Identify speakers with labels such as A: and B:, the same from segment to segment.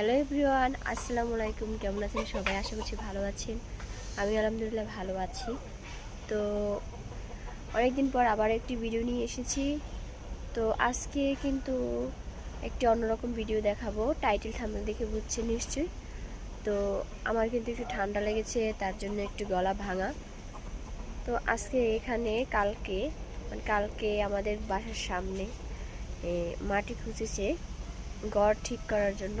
A: Hello everyone, আসসালামু আলাইকুম। কেমন আছেন সবাই? আশা করছি ভালো আছেন। আমি আলহামদুলিল্লাহ ভালো আছি। তো অনেকদিন পর আবার একটি ভিডিও নিয়ে এসেছি। তো আজকে কিন্তু একটি অন্যরকম ভিডিও দেখাবো। টাইটেল থাম্বনেল দেখে বুঝছে নিশ্চয়ই। তো আমার কিন্তু একটু ঠান্ডা লেগেছে, তার জন্য একটু গলা ভাঙা। তো আজকে এখানে কালকে মানে কালকে আমাদের বাসার সামনে মাটি খুঁজেছে গড় ঠিক করার জন্য।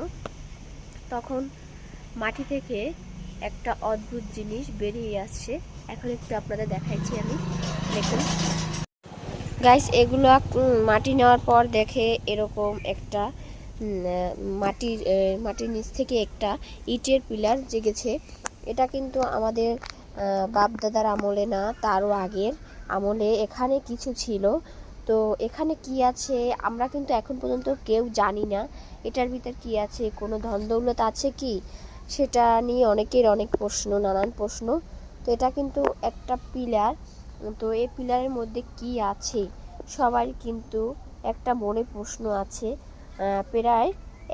A: তখন মাটি থেকে একটা অদ্ভুত জিনিস বেরিয়ে আসছে। এখন একটু আপনাদের দেখাইছি আমি। দেখুন। গাইস এগুলো মাটি নেওয়ার পর দেখে এরকম একটা মাটির মাটির নিচ থেকে একটা ইটের পিলার জেগেছে। এটা কিন্তু আমাদের আহ, বাপ দাদার আমলে না তারও আগের আমলে। এখানে কিছু ছিল। তো এখানে কি আছে আমরা কিন্তু এখন পর্যন্ত কেউ জানি না। এটার ভিতর কি আছে? কোনো ধন দৌলত আছে কি? সেটা নিয়ে অনেকের অনেক প্রশ্ন, নানান প্রশ্ন। তো এটা কিন্তু একটা পিলার। তো এই পিলারের মধ্যে কি আছে? সবার কিন্তু একটা মনে প্রশ্ন আছে। প্রায়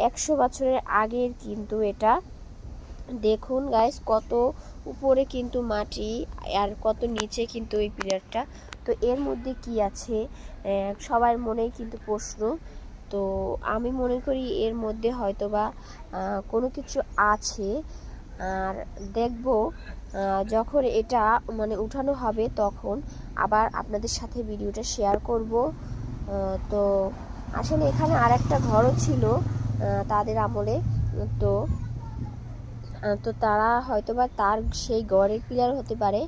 A: একশো বছরের আগের কিন্তু এটা। দেখুন গাইস কত উপরে কিন্তু মাটি আর কত নিচে কিন্তু এই পিলারটা। তো এর মধ্যে কি আছে? সবার মনেই কিন্তু প্রশ্ন। তো আমি মনে করি এর মধ্যে হয়তো বা কোনো কিছু আছে। আর দেখব যখন এটা মানে উঠানো হবে তখন আবার আপনাদের সাথে ভিডিওটা শেয়ার করব। তো আসলে এখানে আর একটা ঘরও ছিল তাদের আমলে। তো তো তারা হয়তোবা তার সেই গড়ের পিলার হতে পারে।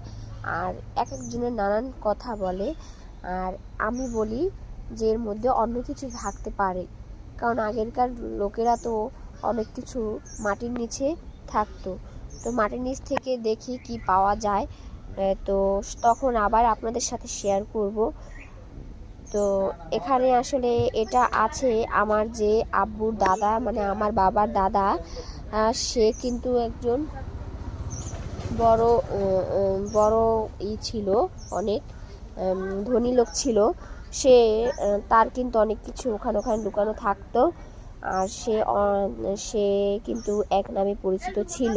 A: আর এক একজনের নানান কথা বলে। আর আমি বলি যে এর মধ্যে অন্য কিছু থাকতে পারে। কারণ আগেরকার লোকেরা তো অনেক কিছু মাটির নিচে থাকতো। তো মাটির নিচ থেকে দেখি কি পাওয়া যায়। তো তখন আবার আপনাদের সাথে শেয়ার করব। তো এখানে আসলে এটা আছে আমার যে আব্বুর দাদা মানে আমার বাবার দাদা। আহ, সে কিন্তু একজন বড় বড় ই ছিল অনেক ধনী লোক ছিল। সে তার কিন্তু অনেক কিছু ওখানে ওখানে লুকানো থাকতো। আর সে সে কিন্তু এক নামে পরিচিত ছিল।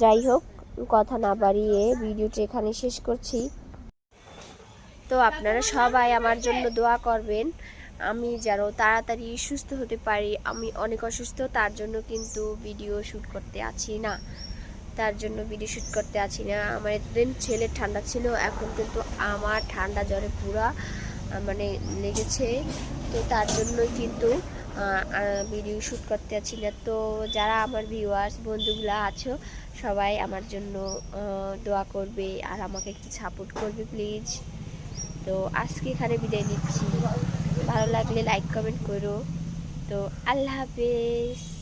A: যাই হোক কথা না বাড়িয়ে ভিডিওটি এখানে শেষ করছি। তো আপনারা সবাই আমার জন্য দোয়া করবেন। আমি যেন তাড়াতাড়ি সুস্থ হতে পারি। আমি অনেক অসুস্থ, তার জন্য কিন্তু ভিডিও শ্যুট করতে আছি না। তার জন্য ভিডিও শ্যুট করতে আছি না। আমার এতদিন ছেলের ঠান্ডা ছিল, এখন কিন্তু আমার ঠান্ডা জ্বরে পুরা মানে লেগেছে। তো তার জন্য কিন্তু ভিডিও শ্যুট করতে আছি না। তো যারা আমার ভিউয়ার্স বন্ধুগুলা আছো, সবাই আমার জন্য দোয়া করবে আর আমাকে একটু সাপোর্ট করবে প্লিজ তো আজকে এখানে বিদায় নিচ্ছি। ভালো লাগলে লাইক কমেন্ট করো। তো আল্লাহ হাফেজ।